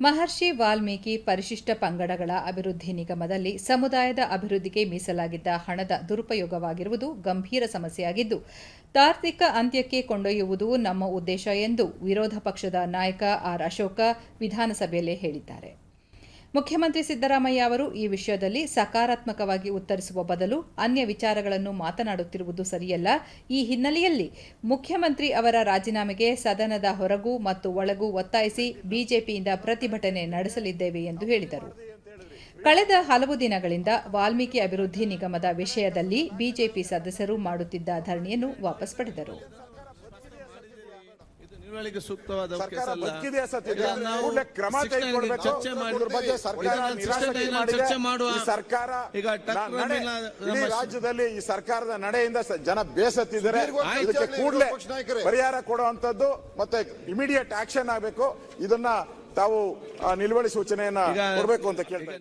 ಮಹರ್ಷಿ ವಾಲ್ಮೀಕಿ ಪರಿಶಿಷ್ಟ ಪಂಗಡಗಳ ಅಭಿವೃದ್ಧಿ ನಿಗಮದಲ್ಲಿ ಸಮುದಾಯದ ಅಭಿವೃದ್ಧಿಗೆ ಮೀಸಲಾಗಿದ್ದ ಹಣದ ದುರುಪಯೋಗವಾಗಿರುವುದು ಗಂಭೀರ ಸಮಸ್ಯೆಯಾಗಿದ್ದು ತಾರ್ತಿಕ ಅಂತ್ಯಕ್ಕೆ ಕೊಂಡೊಯ್ಯುವುದು ನಮ್ಮ ಉದ್ದೇಶ ಎಂದು ವಿರೋಧ ಪಕ್ಷದ ನಾಯಕ ಆರ್ ಅಶೋಕ ವಿಧಾನಸಭೆಯಲ್ಲಿ ಹೇಳಿದ್ದಾರೆ. ಮುಖ್ಯಮಂತ್ರಿ ಸಿದ್ದರಾಮಯ್ಯ ಅವರು ಈ ವಿಷಯದಲ್ಲಿ ಸಕಾರಾತ್ಮಕವಾಗಿ ಉತ್ತರಿಸುವ ಬದಲು ಅನ್ಯ ವಿಚಾರಗಳನ್ನು ಮಾತನಾಡುತ್ತಿರುವುದು ಸರಿಯಲ್ಲ. ಈ ಹಿನ್ನೆಲೆಯಲ್ಲಿ ಮುಖ್ಯಮಂತ್ರಿ ಅವರ ರಾಜೀನಾಮೆಗೆ ಸದನದ ಹೊರಗೂ ಮತ್ತು ಒಳಗೂ ಒತ್ತಾಯಿಸಿ ಬಿಜೆಪಿಯಿಂದ ಪ್ರತಿಭಟನೆ ನಡೆಸಲಿದ್ದೇವೆ ಎಂದು ಹೇಳಿದರು. ಕಳೆದ ಹಲವು ದಿನಗಳಿಂದ ವಾಲ್ಮೀಕಿ ಅಭಿವೃದ್ಧಿ ನಿಗಮದ ವಿಷಯದಲ್ಲಿ ಬಿಜೆಪಿ ಸದಸ್ಯರು ಮಾಡುತ್ತಿದ್ದ ಧರಣಿಯನ್ನು ವಾಪಸ್ ಪಡೆದರು. ನಿಲುವಳಿಗೆ ಸೂಕ್ತವಾದ ಸರ್ಕಾರ. ಬದುಕಿದೆ. ಇದನ್ನ ಕ್ರಮ 69 ತೆಗೆದುಕೊಳ್ಬೇಕು. ಚರ್ಚೆ ಇದ್ರ ಬಗ್ಗೆ ಸರ್ಕಾರ ಇದನ್ನ ನಿರಾಸಕ್ತಿ ಮಾಡಿದೆ. ಚರ್ಚೆ ಮಾಡುವ ಈ ಸರ್ಕಾರ ಈಗ ನಡೆ- ಇಡೀ ರಾಜ್ಯದಲ್ಲಿ ಈ ಸರ್ಕಾರದ ನಡೆಯಿಂದ ಸ- ಜನ ಬೇಸತ್ತಿದ್ದಾರೆ ಇದಕ್ಕೆ ಕೂಡಲೇ ವಿರೋಧ ಪಕ್ಷ ನಾಯಕರೇ. ಪರಿಹಾರ ಕೊಡುವಂತದ್ದು ಮತ್ತೆ ಇಮಿಡಿಯೇಟ್ ಆಕ್ಷನ್ ಆಗಬೇಕು ಇದನ್ನ ತಾವು ಆ, ನಿಲುವಳಿ ಸೂಚನೆಯನ್ನ ಈಗ- ಕೊಡಬೇಕು ಅಂತ ಈಗ ಕೇಳ್ತಾರೆ